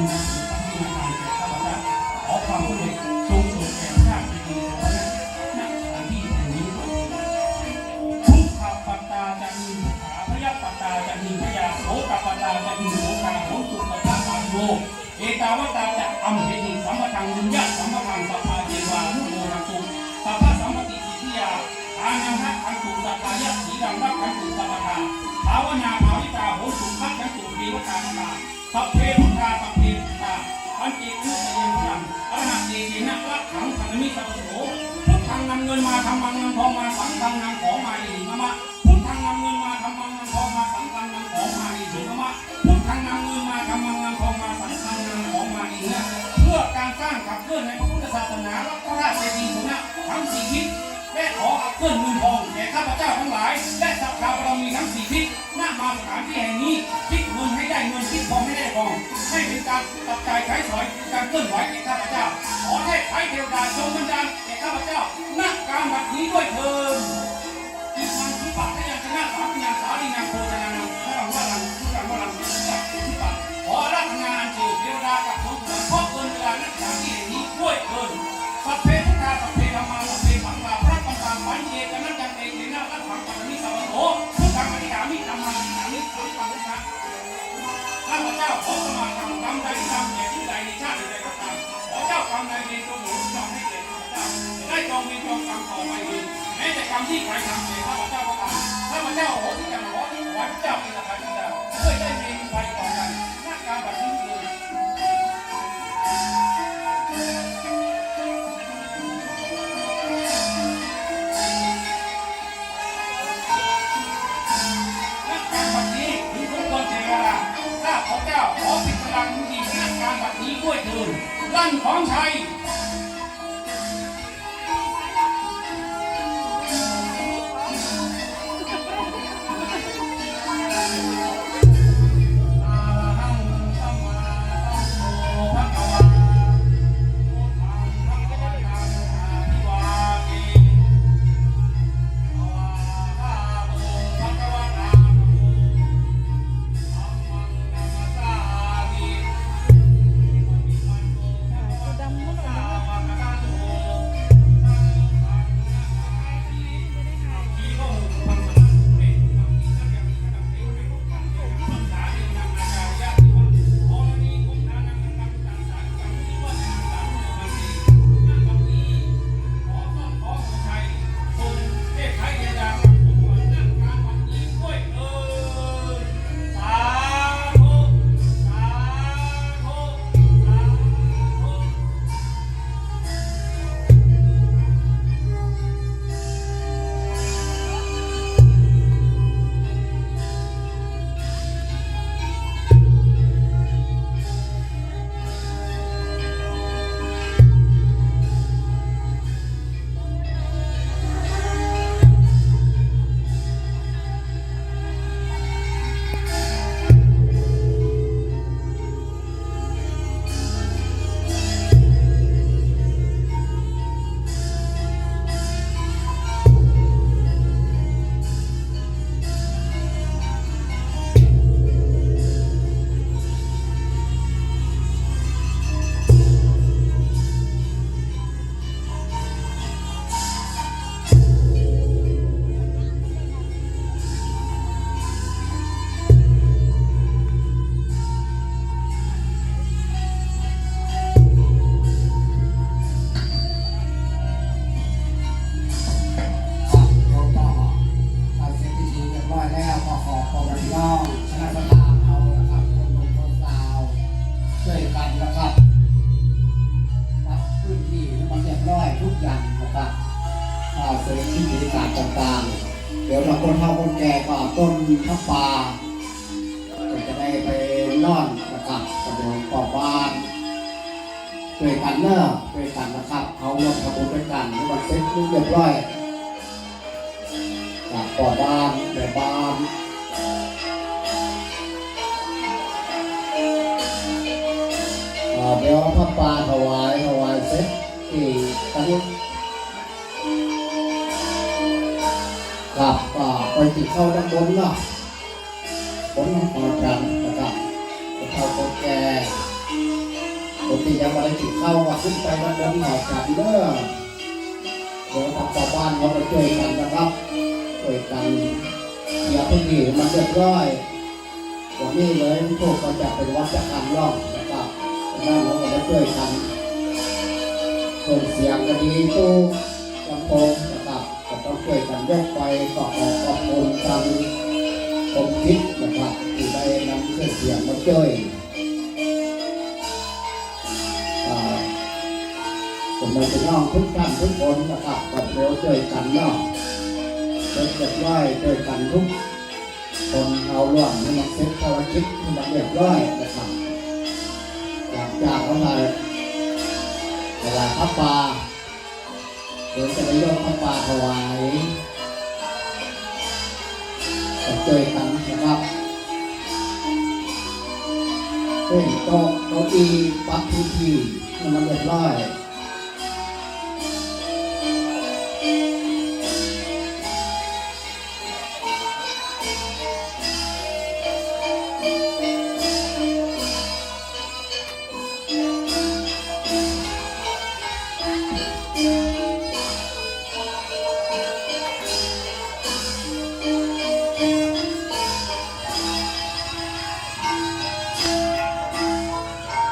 บุญกุศลที่มีทานแก่ข้าพเจ้าขอความสำเร็จสูงสุดแก่ชาติดีๆและณสถานที่แห่งนี้ทุกขปัตตาจะมีขาพยปัตตาจะมีพยาโสกปัตตาจะมีโสกาโหตุปัตตาปานโยเอกาวตาจะอัมเหหิสัมปทังบุญญาสัมปทังสัพพาเทวานุโมทัตุสัพพะสัมปติสิทธิยาอานังหะขันตุสัพพายะสีรังรักขันตุสัพพทาภาวนาภาวิตาโหตุขันขันตุปีวตาตาสัพเทธาสัพเพ เงินมาทำมังนำทองมาสังฆังนำของมาอีกมะมะพุทธังนำเงินมาทำมังนำทองมาสังฆังนำของมาอีกมะมะพุทธังนำเงินมาทำมังนำทองมาสังฆังนำของมาอีนะเพื่อการสร้างขับเคลื่อนในพระพุทธศาสนาและพระราชเจดีย์สุนะทั้งสี่ทิศและขอขับเคลื่อนเงินทองแก่ข้าพเจ้าทั้งหลาย และสัพพาบารมีทั้งสี่ทิศณมาสถานที่แห่งนี้คิดเงินให้ได้เงินคิดทองให้ได้ทองให้เป็นการตัดใจใช้สอยเป็นการเคลื่อนไหวแก่าพเจ้าขอสมาทำกรรมใดที่ทำแก่ใดในชาติใดก็ตามขอเจ้ากรรมใดเวรจงหนุนจองให้เก่ข้าพเจ้าจะได้จองเวรจองกรรมต่อไปอีกแม้แต่กรรมที่ใครทำแก่ข้าพเจ้าก็ตามข้าพเจ้าโหสิกรรมขอที่ขอเจ้าเป็นอภัยเจ้าเพื่อได้ ถิดลั่ อย่างนะเสร็จพิธีกาสตร์ต่างๆ เดี๋ยวเราคนเฒ่าคนแก่ก็ต้นข้าวปลาก็จะได้ไปนอนนะครับกระโดดขอบ้านช่วยกันเนอะช่วยกันนะครับเอาร่วมขบวนด้วยกันให้มันเสร็จเรียบร้อยจากก่อบ้านแม่บ้านเดี๋ยวพระปลาถวายถวายเสร็จที่ตั้งกั บก็ไปติดเข้าด้านบนเนาะบนของจันทร์นะครับไปเข้าคนแก่ที่ยังไม่ได้กินข้าวก็ขึ้นไปวันเดินหน่อยกันเด้อเดี๋ยวทางชาวบ้านเขาไปช่วยกันนะครับช่วยกันอย่าเพิ่งหนีมันเรียบร้อยวันนี้เลยพวกเราจะเป็นวัดจะการร่องนะครับดังนั้นเราก็มาช่วยกันส่งเสียงก็ดีตู้ลำโพงนะครับ ต้องช่วยกันยกไปก็ขอขอบคุณทางผมคิดนะครับที่ได้นำเครื่อเสียงมาช่วยผมเป็นพี่น้องทุกท่านทุกคนนะครับก็เร็วเจอกันเนาะเจอเกิดร้อยเจอกันทุกคนเอาร่วมให้มันเสร็จภารกิจให้มันเรียบร้อยนะครับหลังจากวันไหนเวลาพับปลา เดี๋ยวจะยกข้าวปลาถวายกับเจยตั้งนะครับเป็นโต๊ะโต๊ะอีปักทีกทีมันเรียบร้อย